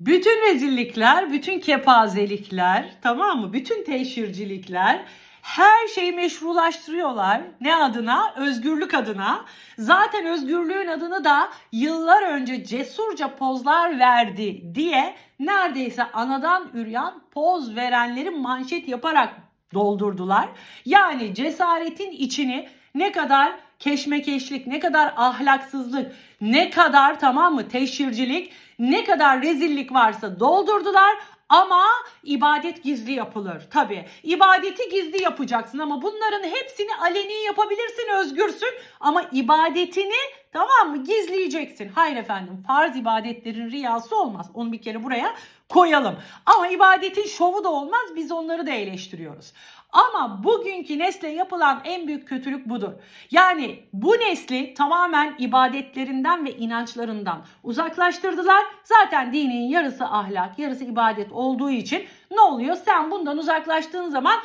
Bütün rezillikler, bütün kepazelikler, tamam mı? Bütün teşhircilikler her şeyi meşrulaştırıyorlar. Ne adına? Özgürlük adına. Zaten özgürlüğün adını da yıllar önce cesurca pozlar verdi diye neredeyse anadan üryan poz verenleri manşet yaparak doldurdular. Yani cesaretin içini ne kadar keşmekeşlik, ne kadar ahlaksızlık, ne kadar tamam mı teşhircilik, ne kadar rezillik varsa doldurdular. Ama ibadet gizli yapılır. Tabi ibadeti gizli yapacaksın ama bunların hepsini aleni yapabilirsin, özgürsün. Ama ibadetini tamam mı gizleyeceksin. Hayır efendim farz ibadetlerin riyası olmaz. Onu bir kere buraya koyalım. Ama ibadetin şovu da olmaz biz onları da eleştiriyoruz. Ama bugünkü nesle yapılan en büyük kötülük budur. Yani bu nesli tamamen ibadetlerinden ve inançlarından uzaklaştırdılar. Zaten dinin yarısı ahlak, yarısı ibadet olduğu için ne oluyor? Sen bundan uzaklaştığın zaman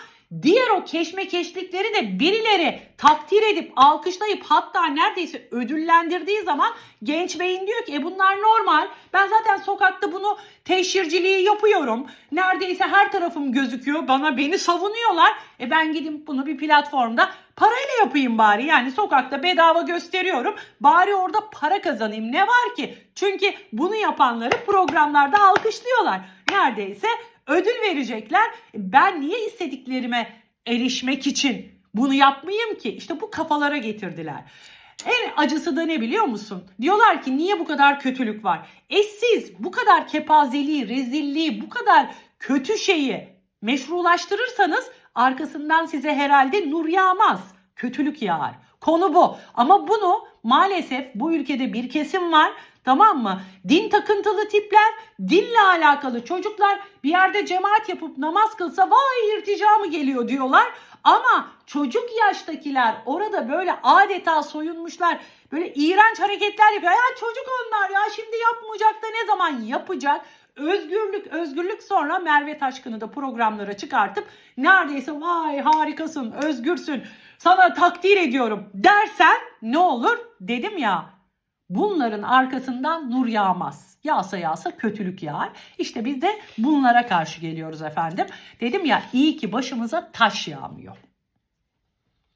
diğer o keşmekeşlikleri de birileri takdir edip alkışlayıp hatta neredeyse ödüllendirdiği zaman genç beyin diyor ki e bunlar normal. Ben sokakta bunu teşhirciliği yapıyorum. Neredeyse her tarafım gözüküyor. Bana beni savunuyorlar. E ben gidip bunu bir platformda parayla yapayım bari. Yani sokakta bedava gösteriyorum. Bari orada para kazanayım. Ne var ki? Çünkü bunu yapanları programlarda alkışlıyorlar. Neredeyse ödül verecekler. Ben niye istediklerime erişmek için bunu yapmayayım ki? İşte bu kafalara getirdiler. Acısı da ne biliyor musun? Diyorlar ki niye bu kadar kötülük var? E siz bu kadar kepazeliği, rezilliği, bu kadar kötü şeyi meşrulaştırırsanız arkasından size herhalde nur yağmaz. Kötülük yağar. Konu bu. Ama bunu maalesef bu ülkede bir kesim var. Tamam mı? Din takıntılı tipler, dinle alakalı çocuklar bir yerde cemaat yapıp namaz kılsa vay irtica mı geliyor diyorlar. Ama çocuk yaştakiler orada böyle adeta soyunmuşlar. Böyle iğrenç hareketler yapıyor. Ya çocuk onlar ya şimdi yapmayacak da ne zaman yapacak? Özgürlük, özgürlük sonra Merve Taşkın'ı da programlara çıkartıp neredeyse vay harikasın, özgürsün, sana takdir ediyorum dersen ne olur? Dedim ya bunların arkasından nur yağmaz. Yağsa yağsa kötülük yağar. İşte biz de bunlara karşı geliyoruz efendim. Dedim ya iyi ki başımıza taş yağmıyor.